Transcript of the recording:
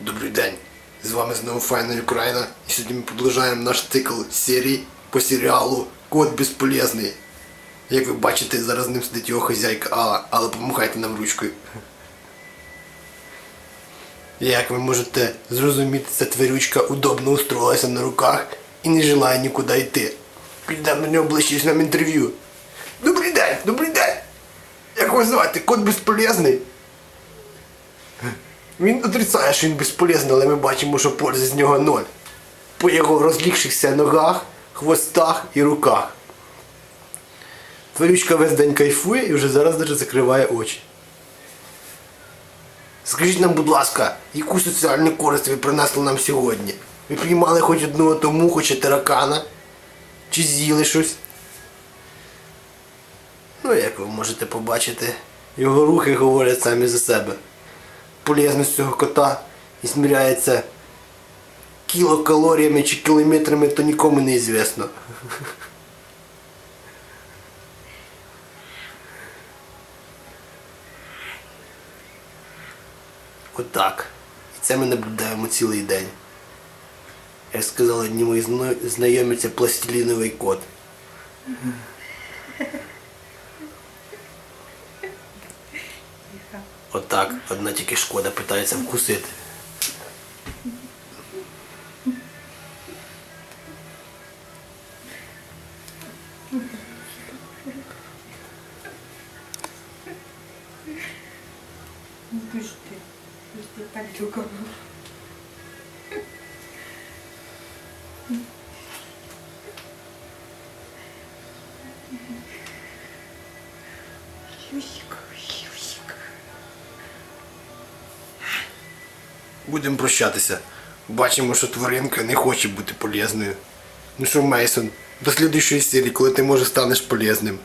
Добрий день! З вами знову Файна Україна. І сьогодні ми продовжуємо наш цикл серій по серіалу Код безполезний. Як ви бачите, зараз ним сидить його хазяйка Алла, але помахайте нам ручкою. Як ви можете зрозуміти, ця тварючка удобно устроїлася на руках і не желає нікуди йти. Підемо до нього ближче нам інтерв'ю. Добрий день! Добрий день! Як вас звати? Код безполезний? Він отрицає, що він безполезний, але ми бачимо, що пользи з нього ноль. По його розлігшихся ногах, хвостах і руках. Тварючка весь день кайфує і вже зараз навіть закриває очі. Скажіть нам, будь ласка, яку соціальну користь ви принесли нам сьогодні? Ви піймали хоч одного тому, хоч і таракана? Чи з'їли щось? Ну, як ви можете побачити, його рухи говорять самі за себе полезність цього кота і зміряється кілокалоріями чи кілометрами, то нікому не звісно. Отак. І це ми наблюдаємо цілий день. Як сказали одні мої знайомі, це пластиліновий кот. Отак, одна тільки шкода питається вкусити. Пусти, пусти Будемо прощатися. Бачимо, що тваринка не хоче бути полезною. Ну що, Мейсон, до слідуючої серії, коли ти може станеш полезним.